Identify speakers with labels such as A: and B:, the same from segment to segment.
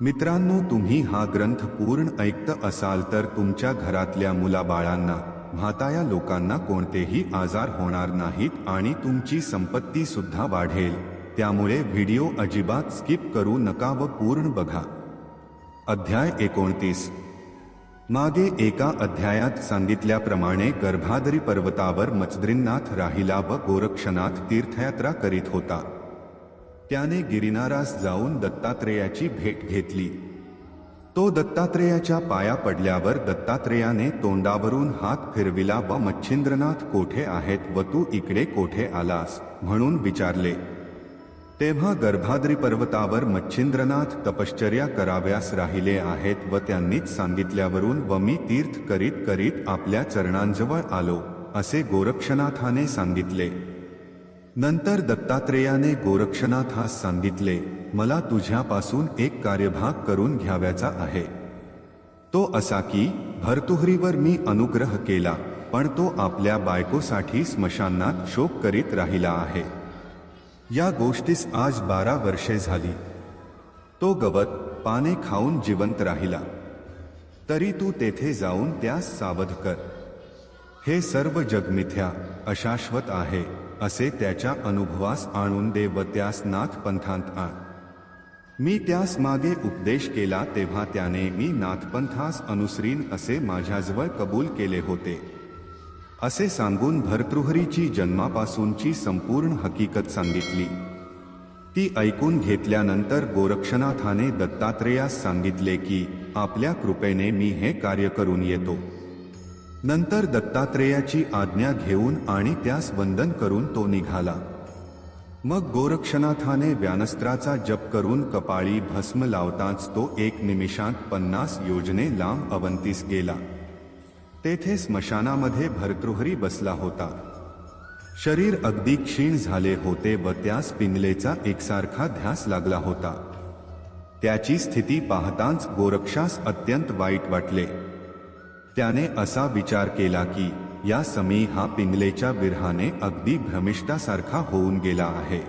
A: मित्रांनो तुम्ही हा ग्रंथ पूर्ण ऐकत असाल तर तुमच्या घरातल्या मुलाबाळांना म्हाताया लोकांना कोणतेही आजार होणार नाहीत आणि तुमची संपत्ती सुद्धा वाढेल. त्यामुळे व्हिडिओ अजिबात स्किप करू नका व पूर्ण बघा. अध्याय एकोणतीस. मागे एका अध्यायात सांगितल्याप्रमाणे गर्भादरी पर्वतावर मचद्रीनाथ राहिला व गोरक्षनाथ तीर्थयात्रा करीत होता. त्याने गिरिनारास जाऊन दत्तात्रेयाची भेट घेतली. तो दत्तात्रेयाच्या पाया पडल्यावर दत्तात्रेयाने तोंडावरून हात फिरविला व मच्छिंद्रनाथ कोठे आहेत व तू इकडे कोठे आलास? म्हणून विचारले. तेव्हा गर्भाद्री पर्वतावर मच्छिंद्रनाथ तपश्चर्या कराव्यास राहिले आहेत व त्यांनीच सांगितल्यावरून व मी तीर्थ करीत करीत आपल्या चरणांजवळ आलो असे गोरक्षनाथाने सांगितले. नंतर दत्तात्रेयाने गोरक्षनाथास सांगितले मला तुझ्यापासून एक कार्यभाग करून घ्याव्याचा आहे. तो असा की भरतुहरीवर मी अनुग्रह केला पण तो आपल्या बायकोसाठी स्मशानात शोक करीत राहिला आहे. या गोष्टीस आज बारा वर्षे झाली. तो गवत पाने खाऊन जिवंत राहिला. तरी तू तेथे जाऊन त्यास सावध कर. हे सर्व जगमिथ्या अशाश्वत आहे. असे त्याच्या अनुभवास आणून दे व त्यास नाथपंथांत आण. मी त्यास मागे उपदेश केला तेव्हा त्याने मी नाथपंथास अनुसरीन असे माझ्याजवळ कबूल केले होते. असे सांगून भरतृहरीची जन्मापासूनची संपूर्ण हकीकत सांगितली. ती ऐकून घेतल्यानंतर गोरक्षनाथाने दत्तात्रेयास सांगितले की आपल्या कृपेने मी हे कार्य करून येतो. नंतर दत्तात्रेयाची आज्ञा घेऊन आणि त्यास वंदन करून तो निघाला. मग गोरक्षनाथाने व्यानस्त्राचा जप करून कपाळी भस्म लावताच तो एक निमिषांत पन्नास योजने लांब अवंतीस गेला. तेथे स्मशानामध्ये भरतृहरी बसला होता. शरीर अगदी क्षीण झाले होते व त्यास पिंगलेचा एकसारखा ध्यास लागला होता. त्याची स्थिती पाहताच गोरक्षास अत्यंत वाईट वाटले. त्याने असा विचार केला की या समी हा पिंगलेच्या विरहाने अगदी भ्रमिष्ठासारखा होऊन गेला आहे.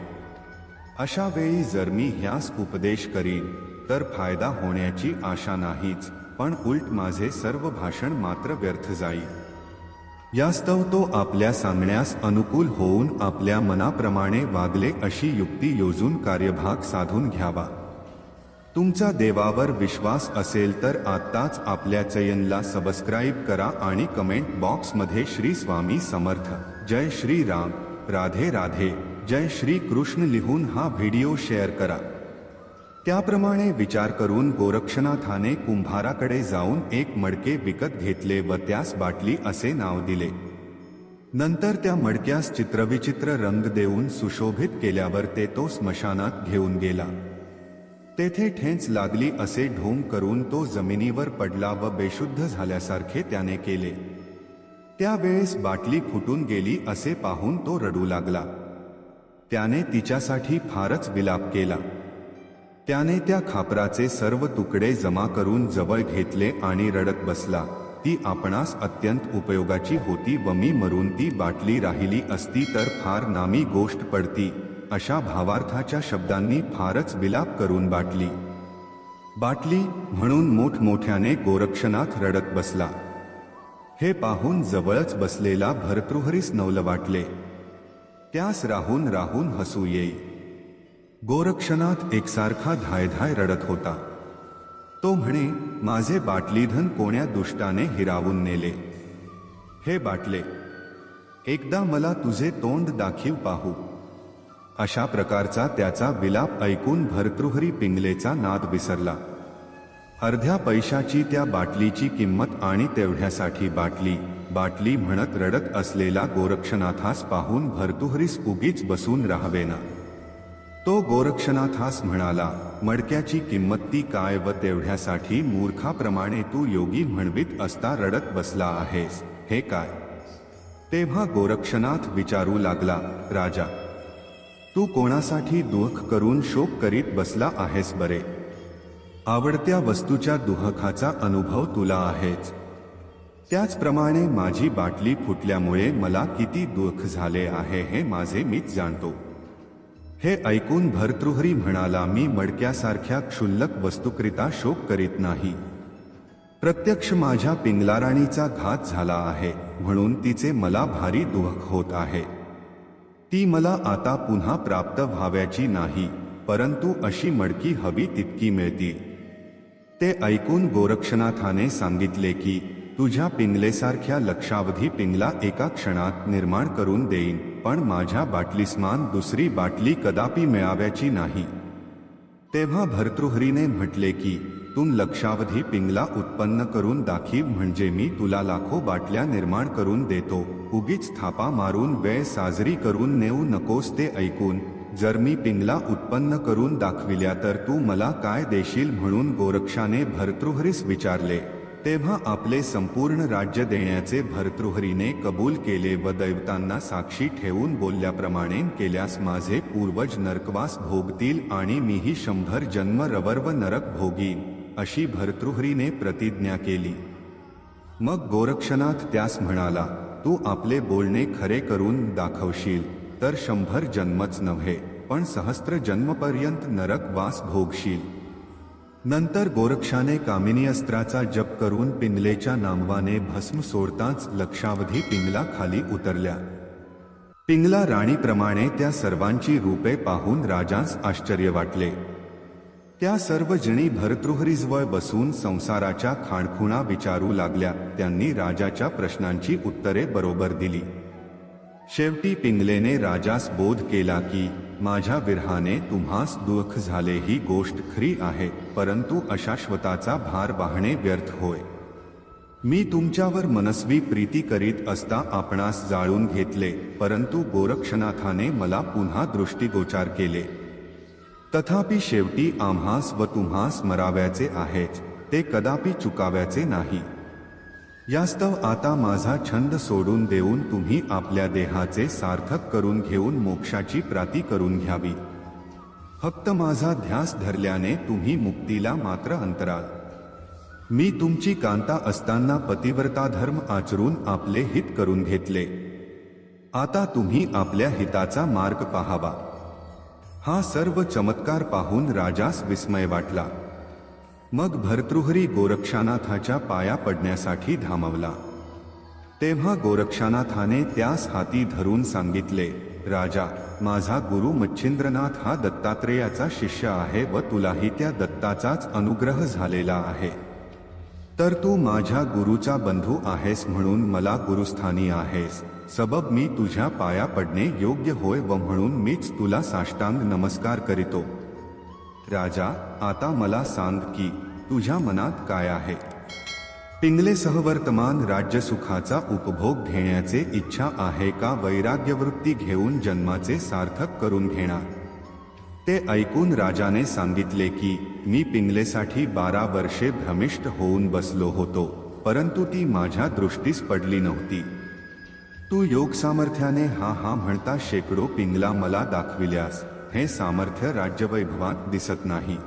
A: अशा वेळी जर मी ह्यास उपदेश करीन तर फायदा होण्याची आशा नाहीच पण उलट माझे सर्व भाषण मात्र व्यर्थ जाईल यास्तव तो आपल्या सांगण्यास अनुकूल होऊन आपल्या मनाप्रमाणे वागले अशी युक्ती योजून कार्यभाग साधून घ्यावा. तुमचा देवावर विश्वास असेल तर आत्ताच आपल्या चयनला सबस्क्राईब करा आणि कमेंट बॉक्समध्ये श्री स्वामी समर्थ. जय श्री राम. राधे राधे. जय श्री कृष्ण लिहून हा व्हिडिओ शेअर करा. त्याप्रमाणे विचार करून गोरक्षनाथाने कुंभाराकडे जाऊन एक मडके विकत घेतले व त्यास बाटली असे नाव दिले. नंतर त्या मडक्यास चित्रविचित्र रंग देऊन सुशोभित केल्यावर ते तो स्मशानात घेऊन गेला. तेथे ठेच लागली असे ढोंग करून तो जमिनीवर पडला व बेशुद्ध झाल्यासारखे त्याने केले. त्यावेळेस बाटली फुटून गेली असे पाहून तो रडू लागला. त्याने तिच्यासाठी फारच विलाप केला. त्याने त्या खापराचे सर्व तुकडे जमा करून जवळ घेतले आणि रडत बसला. ती आपणास अत्यंत उपयोगाची होती व मी मरून ती बाटली राहिली असती तर फार नामी गोष्ट पडती. अशा भावार्थाच्या शब्दांनी फारच विलाप करून बाटली. बाटली म्हणून मोठमोठ्याने गोरक्षनाथ रडत बसला. हे पाहून जवळच बसलेला भरतृहरीस नवल वाटले. त्यास राहून राहून हसू येई. गोरक्षनाथ एकसारखा धायधाय रडत होता. तो म्हणे माझे बाटलीधन कोण्या दुष्टाने हिरावून नेले. हे बाटले एकदा मला तुझे तोंड दाखीव पाहू. अशा प्रकारचा त्याचा विलाप ऐकून भरतृहरी पिंगलेचा नाद विसरला. अर्ध्या पैशाची त्या बाटलीची किंमत आणि तेवढ्यासाठी बाटली बाटली म्हणत रडत असलेला गोरक्षनाथास पाहून भरतुहरीस उगीच बसून राहावेना. तो गोरक्षनाथास म्हणाला मडक्याची किंमत ती काय व तेवढ्यासाठी मूर्खाप्रमाणे तू योगी म्हणवीत असता रडत बसला आहेस हे काय? तेव्हा गोरक्षनाथ विचारू लागला राजा तू कोणासाठी दुःख करून शोक करीत बसला आहेस बरे. आवडत्या वस्तूच्या दुःखाचा अनुभव तुला आहेच. त्याचप्रमाणे माझी बाटली फुटल्यामुळे मला किती दुःख झाले आहे हे माझे मीच जाणतो. हे ऐकून भर्तृहरी म्हणाला मी मडक्यासारख्या क्षुल्लक वस्तुकरिता शोक करीत नाही. प्रत्यक्ष माझ्या पिंगलाराणीचा घात झाला आहे म्हणून तिचे मला भारी दुःख होत आहे. ती मला आता पुन्हा प्राप्त व्हाव्याची नाही परंतु अशी मडकी हवी तितकी मिळतील ते ऐकून गोरक्षनाथाने सांगितले की तुझ्या पिंगलेसारख्या लक्षावधी पिंगला एका क्षणात निर्माण करून देईन पण माझ्या बाटलीसमान दुसरी बाटली कदापि मिळाव्याची नाही. तेव्हा भर्तृहरीने म्हटले की तुम लक्षावधी पिंगला उत्पन्न करून दाखीव म्हणजे मी तुला लाखो बाटल्या निर्माण करून देतो. उगीच थापा मारून वेळ साजरी करून नेऊ नकोस ते ऐकून. जर मी पिंगला उत्पन्न करून दाखविल्या तर तू मला काय देशील म्हणून गोरक्षाने भर्तृहरीस विचारले. तेव्हा आपले संपूर्ण राज्य देण्याचे भर्तृहरीने कबूल केले व दैवतांना साक्षी ठेवून बोलल्याप्रमाणे केल्यास माझे पूर्वज नरकवास भोगतील आणि मीही शंभर जन्म रवर्व नरक भोगीन. अशी भर्तृहरीने प्रतिज्ञा केली. मग गोरक्षनाथ त्यास म्हणाला तू आपले बोलणे खरे करून दाखवशील तर शंभर जन्मच नव्हे पण सहस्त्र जन्मपर्यंत नरक वास भोगशील. नंतर गोरक्षाने कामिनी अस्त्राचा जप करून पिंगलेच्या नामवाने भस्म सोडताच लक्षावधी पिंगला खाली उतरल्या. पिंगला राणीप्रमाणे त्या सर्वांची रूपे पाहून राजास आश्चर्य वाटले. त्या सर्व जिणी भरतृहरीजवळ बसून संसाराच्या खाणखुणा विचारू लागल्या. त्यांनी राजाच्या प्रश्नांची उत्तरे बरोबर दिली. शेवटी पिंगलेने राजास बोध केला की माझ्या विरहाने तुम्हास दुःख झाले ही गोष्ट खरी आहे परंतु अशाश्वताचा भार वाहणे व्यर्थ होय. मी तुमच्यावर मनस्वी प्रीती करीत असता आपणास जाळून घेतले परंतु गोरक्षनाथाने मला पुन्हा दृष्टीगोचार केले. तथापि शेवटी आम्हास व तुम्हास मराव्याचे आहेच ते कदापि चुकाव्याचे नाही. यास्तव आता माझा छंद सोडून देऊन तुम्ही आपल्या देहाचे सार्थक करून घेऊन मोक्षाची प्राती करून घ्यावी. फक्त माझा ध्यास धरल्याने तुम्ही मुक्तीला मात्र अंतराल. मी तुमची कांता असताना पतिव्रता धर्म आचरून आपले हित करून घेतले. आता तुम्ही आपल्या हिताचा मार्ग पाहावा. हा सर्व चमत्कार पाहून राजास विस्मय वाटला. मग भर्तृहरी गोरक्षानाथाच्या पाया पडण्यासाठी धामवला. तेव्हा गोरक्षानाथाने त्यास हाती धरून सांगितले राजा माझा गुरु मच्छिंद्रनाथ हा दत्तात्रेयाचा शिष्य आहे व तुलाही त्या दत्ताचाच अनुग्रह झालेला आहे. तर तू माझ्या गुरुचा बंधू आहेस म्हणून मला गुरुस्थानी आहेस. सबब मी तुझ्या पाया पडणे योग्य होय व म्हणून मीच तुला साष्टांग नमस्कार करीतो. राजा आता मला सांग की तुझ्या मनात काय आहे? पिंगले सहवर्तमान राज्यसुखाचा उपभोग घेण्याचे इच्छा आहे का वैराग्यवृत्ती घेऊन जन्माचे सार्थक करून घेणार? ते ऐकून राजाने सांगितले की मी पिंगलेसाठी बारा वर्षे भ्रमिष्ट होऊन बसलो होतो परंतु ती माझ्या दृष्टीस पडली नव्हती. तू योग सामर्थ्याने हा हा म्हणता शेकडो पिंगला मला दाखविल्यास हे सामर्थ्य राज्यवैभवात दिसत नाही.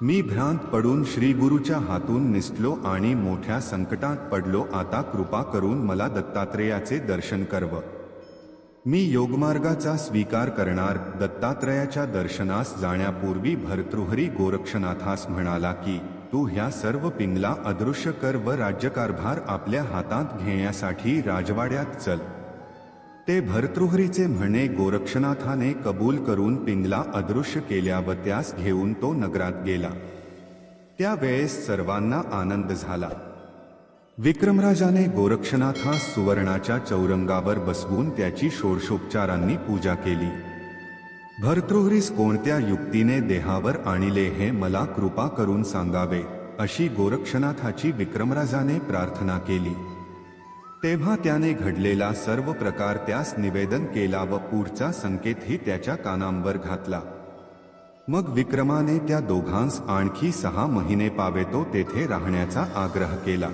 A: मी भ्रांत पडून श्रीगुरूच्या हातून निसलो आणि मोठ्या संकटात पडलो आता कृपा करून मला दत्तात्रेयाचे दर्शन करव. मी योगमार्गाचा स्वीकार करणार दत्तात्रयाच्या दर्शनास जाण्यापूर्वी भर्तृहरी गोरक्षनाथास म्हणाला की तू ह्या सर्व पिंगला अदृश्य कर व राज्यकारभार आपल्या हातात घेण्यासाठी राजवाड्यात चल. ते भर्तृहरीचे म्हणे गोरक्षनाथाने कबूल करून पिंगला अदृश्य केल्या व त्यास घेऊन तो नगरात गेला. त्यावेळेस सर्वांना आनंद झाला. विक्रमराजाने गोरक्षनाथास सुवर्णाच्या चौरंगावर बसवून त्याची षोडशोपचारांनी पूजा केली. भर्तृहरीस कोणत्या युक्तीने देहावर आणिले हे मला कृपा करून सांगावे अशी गोरक्षनाथाची विक्रमराजाने प्रार्थना केली. तेव्हा त्याने घडलेला सर्व प्रकार त्यास निवेदन केला व पुढचा संकेतही त्याच्या कानांवर घातला. मग विक्रमाने त्या दोघांस आणखी सहा महिने पावेतो तेथे राहण्याचा आग्रह केला.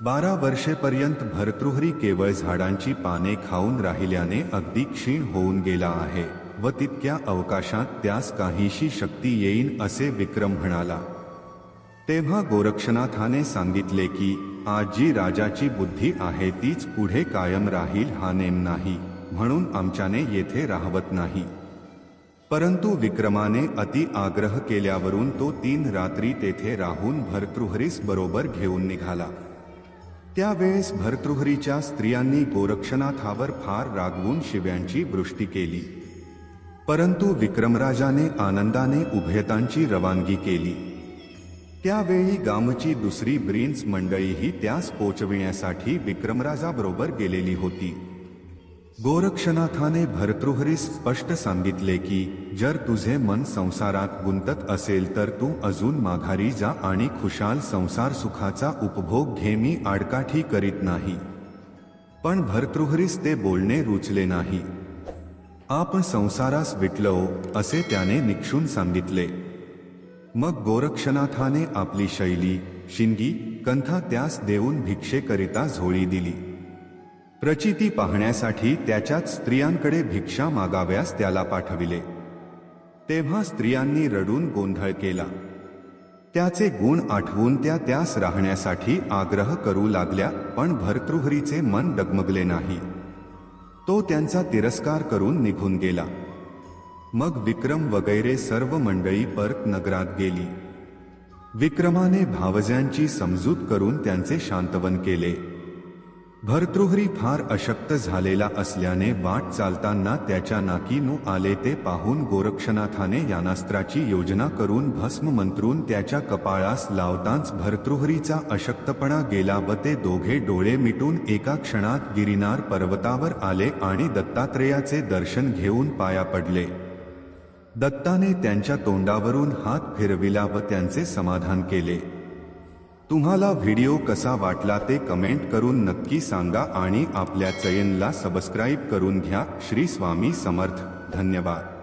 A: बारा वर्षेपर्यंत भरतृहरी केवळ झाडांची पाने खाऊन राहिल्याने अगदी क्षीण होऊन गेला आहे. व तितक्या अवकाशात त्यास काहीशी शक्ती येईन असे विक्रम म्हणाला. तेव्हा गोरक्षनाथाने सांगितले की आज जी राजाची बुद्धी आहे तीच पुढे कायम राहील हा नेम नाही म्हणून आमच्याने येथे राहवत नाही. परंतु विक्रमाने अति आग्रह केल्यावरून तो तीन रात्री तेथे राहून भरतृहरीस बरोबर घेऊन निघाला. त्यावेळेस भरतृहरीच्या स्त्रियांनी गोरक्षनाथावर फार रागवून शिव्यांची वृष्टी केली. परंतु विक्रमराजाने आनंदाने उभयतांची रवानगी केली. त्यावेळी गामची दुसरी ब्रिन्स मंडळीही त्यास पोचविण्यासाठी विक्रमराजाबरोबर गेलेली होती. गोरक्षनाथाने भरतृहरीस स्पष्ट सांगितले की जर तुझे मन संसारात गुंतत असेल तर तू अजून माघारी जा आणि खुशाल संसार सुखाचा उपभोग घे मी आडकाठी करीत नाही. पण भरतृहरीस ते बोलणे रुचले नाही. आपण संसारास विटलो असे त्याने निक्षून सांगितले. मग गोरक्षनाथाने आपली शैली शिंगी कंथा त्यास देऊन भिक्षेकरिता झोळी दिली. प्रचिती पाहण्यासाठी त्याच्यात स्त्रियांकडे भिक्षा मागाव्यास त्याला पाठविले. तेव्हा स्त्रियांनी रडून गोंधळ केला. त्याचे गुण आठवून त्या त्यास राहण्यासाठी आग्रह करू लागल्या पण भर्तृहरीचे मन डगमगले नाही. तो त्यांचा तिरस्कार करून निघून गेला. मग विक्रम वगैरे सर्व मंडळी परत नगरात गेली. विक्रमाने भावज्यांची समजूत करून त्यांचे शांतवन केले. भरतृहरी फार अशक्त झालेला असल्याने वाट चालताना त्याच्या नाकीनू आले ते पाहून गोरक्षनाथाने यानास्त्राची योजना करून भस्म मंत्रून त्याच्या कपाळास लावताच भरतृहरीचा अशक्तपणा गेला व ते दोघे डोळे मिटून एका क्षणात गिरिनार पर्वतावर आले आणि दत्तात्रेयाचे दर्शन घेऊन पाया पडले. दत्ताने त्यांच्या तोंडावरून हात फिरविला व त्यांचे समाधान केले. तुम्हाला व्हिडिओ कसा वाटला ते कमेंट करून नक्की सांगा आणि आपल्या चयनला सबस्क्राईब करून घ्या. श्री स्वामी समर्थ. धन्यवाद.